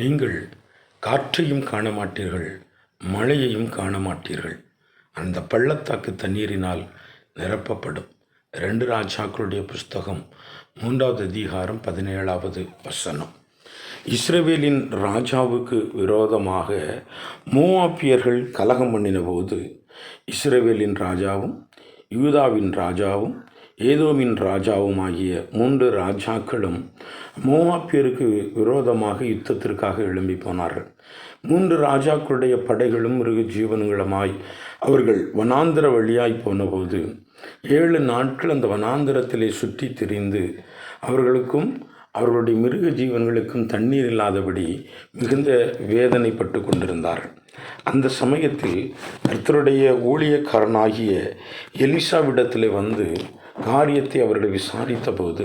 நீங்கள் காற்றையும் காண மாட்டீர்கள் மழையையும் காண மாட்டீர்கள் அந்த பள்ளத்தாக்கு தண்ணீரினால் நிரப்பப்படும். ரெண்டு ராஜாக்களுடைய புஸ்தகம் மூன்றாவது அதிகாரம் பதினேழாவது வசனம். இஸ்ரேவேலின் ராஜாவுக்கு விரோதமாக மோவாப்பியர்கள் கலகம் பண்ணினபோது இஸ்ரேவேலின் ராஜாவும் யூதாவின் ராஜாவும் ஏதோமின் ராஜாவுமாகிய மூன்று ராஜாக்களும் மோவாப்பியருக்கு விரோதமாக யுத்தத்திற்காக எழும்பி போனார்கள். மூன்று ராஜாக்களுடைய படைகளும் மிருக ஜீவன்களுமாய் அவர்கள் வனாந்திர வழியாய் போனபோது ஏழு நாட்கள் அந்த வனாந்திரத்திலே சுற்றி திரிந்து அவர்களுக்கும் அவர்களுடைய மிருக ஜீவன்களுக்கும் தண்ணீர் இல்லாதபடி மிகுந்த வேதனைப்பட்டு கொண்டிருந்தார்கள். அந்த சமயத்தில் கர்த்தருடைய ஊழியக்காரனாகிய எலிசாவிடத்தில் வந்து காரியத்தை அவர்கள் விசாரித்த போது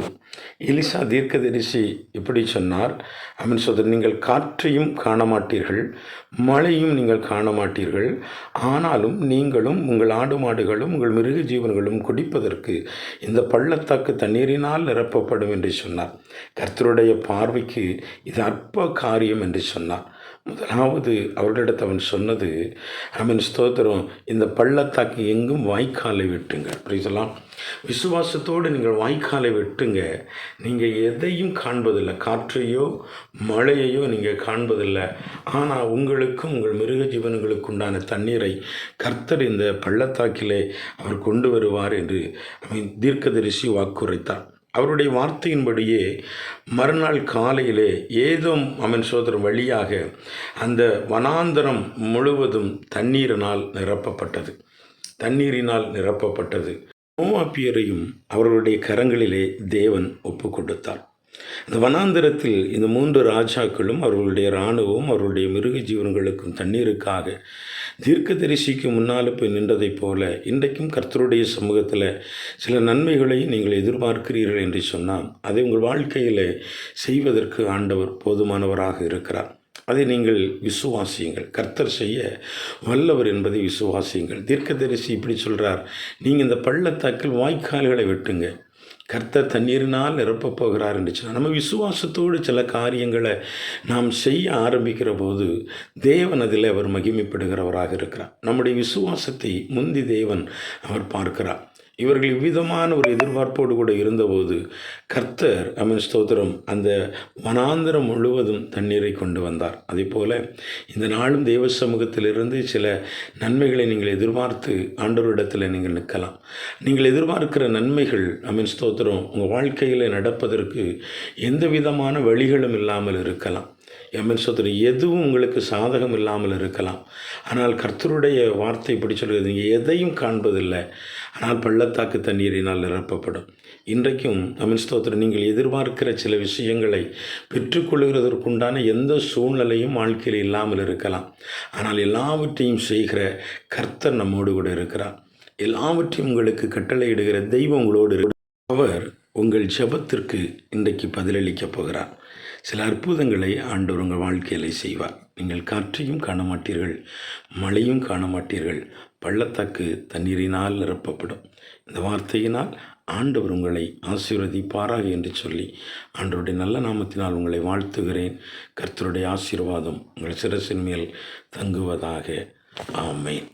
எலிசா தீர்க்கதரிசி இப்படி சொன்னார்? அப்படின்னு சொல்றது நீங்கள் காற்றையும் காண மாட்டீர்கள் மழையும் நீங்கள் காண மாட்டீர்கள் ஆனாலும் நீங்களும் உங்கள் ஆடு மாடுகளும் உங்கள் மிருக ஜீவன்களும் குடிப்பதற்கு இந்த பள்ளத்தாக்கு தண்ணீரினால் நிரப்பப்படும் என்று சொன்னார். கர்த்தருடைய பார்வைக்கு இது அற்ப காரியம் என்று சொன்னார். முதலாவது அவர்களிடத்தை அவன் சொன்னது அவன் ஸ்தோத்திரம் இந்த பள்ளத்தாக்கு எங்கும் வாய்க்காலை வெட்டுங்க அப்படி சொல்லலாம் விசுவாசத்தோடு நீங்கள் வாய்க்காலை வெட்டுங்க. நீங்கள் எதையும் காண்பதில்லை. காற்றையோ மழையையோ நீங்கள் காண்பதில்லை. ஆனால் உங்களுக்கும் உங்கள் மிருக ஜீவன்களுக்கு உண்டான தண்ணீரை கர்த்தர் இந்த பள்ளத்தாக்கிலே அவர் கொண்டு வருவார் என்று அவன் தீர்க்கதரிசி வாக்குரைத்தார். அவருடைய வார்த்தையின்படியே மறுநாள் காலையிலே ஏதும் அவன் சோதரன் வழியாக அந்த வனாந்தரம் முழுவதும் தண்ணீரினால் நிரப்பப்பட்டது. தண்ணீரினால் நிரப்பப்பட்டது. மோவாப்பியரையும் அவர்களுடைய கரங்களிலே தேவன் ஒப்பு கொடுத்தார் இந்த வனாந்திரத்தில் இந்த மூன்று ராஜாக்களும் அவர்களுடைய இராணுவம் அவர்களுடைய மிருக ஜீவன்களுக்கும் தண்ணீருக்காக தீர்க்க தரிசிக்கு முன்னால் போய் நின்றதைப் போல இன்றைக்கும் கர்த்தருடைய சமூகத்தில் சில நன்மைகளை நீங்கள் எதிர்பார்க்கிறீர்கள் என்று சொன்னால் அதை உங்கள் வாழ்க்கையில் செய்வதற்கு ஆண்டவர் போதுமானவராக இருக்கிறார். அதை நீங்கள் விசுவாசியுங்கள். கர்த்தர் செய்ய வல்லவர் என்பதை விசுவாசியுங்கள். தீர்க்கதரிசி இப்படி சொல்கிறார் நீங்கள் இந்த பள்ளத்தாக்கில் வாய்க்கால்களை வெட்டுங்க. கர்த்தர் தண்ணீரினால் நிரப்பப் போகிறார் என்று சொன்னால் நம்ம விசுவாசத்தோடு சில காரியங்களை நாம் செய்ய ஆரம்பிக்கிற போது தேவன் அதில் அவர் மகிமைப்படுகிறவராக இருக்கிறார். நம்முடைய விசுவாசத்தை முந்தி தேவன் அவர் பார்க்கிறார். இவர்கள் இவ்விதமான ஒரு எதிர்பார்ப்போடு கூட இருந்தபோது கர்த்தர் அமன் ஸ்தோத்திரம் அந்த வனாந்திரம் முழுவதும் தண்ணீரை கொண்டு வந்தார். அதே போல் இந்த நாளும் தெய்வ சமூகத்திலிருந்து சில நன்மைகளை நீங்கள் எதிர்பார்த்து ஆண்டவரிடத்தில் நீங்கள் நிற்கலாம். நீங்கள் எதிர்பார்க்கிற நன்மைகள் அமீன் ஸ்தோத்திரம் உங்கள் வாழ்க்கையில் நடப்பதற்கு எந்த விதமான வழிகளும் இல்லாமல் இருக்கலாம். எம்என் சோதரன் எதுவும் உங்களுக்கு சாதகம் இல்லாமல் இருக்கலாம். ஆனால் கர்த்தருடைய வார்த்தை இப்படி சொல்கிறது நீங்கள் எதையும் காண்பதில்லை. ஆனால் பள்ளத்தாக்கு தண்ணீரினால் நிரப்பப்படும். இன்றைக்கும் அமின் ஸ்தோத்திரம் நீங்கள் எதிர்பார்க்கிற சில விஷயங்களை பெற்றுக்கொள்கிறதற்குண்டான எந்த சூழ்நிலையும் வாழ்க்கையில் இல்லாமல் இருக்கலாம். ஆனால் எல்லாவற்றையும் செய்கிற கர்த்தர் நம்மோடு கூட இருக்கிறார். எல்லாவற்றையும் உங்களுக்கு கட்டளையிடுகிற தெய்வம் உங்களோடு அவர் உங்கள் ஜபத்திற்கு இன்றைக்கு பதிலளிக்கப் போகிறார். சில அற்புதங்களை ஆண்டவர் உங்கள் வாழ்க்கையில் செய்வார். நீங்கள் காற்றையும் காண மாட்டீர்கள் மழையும் காண மாட்டீர்கள் பள்ளத்தாக்கு தண்ணீரினால் நிரப்பப்படும். இந்த வார்த்தையினால் ஆண்டவர் உங்களை ஆசீர்வதிப்பாராக என்று சொல்லி ஆண்டவருடைய நல்ல நாமத்தினால் உங்களை வாழ்த்துகிறேன். கர்த்தருடைய ஆசீர்வாதம் உங்கள் சிரசின் மேல் தங்குவதாக. ஆமேன்.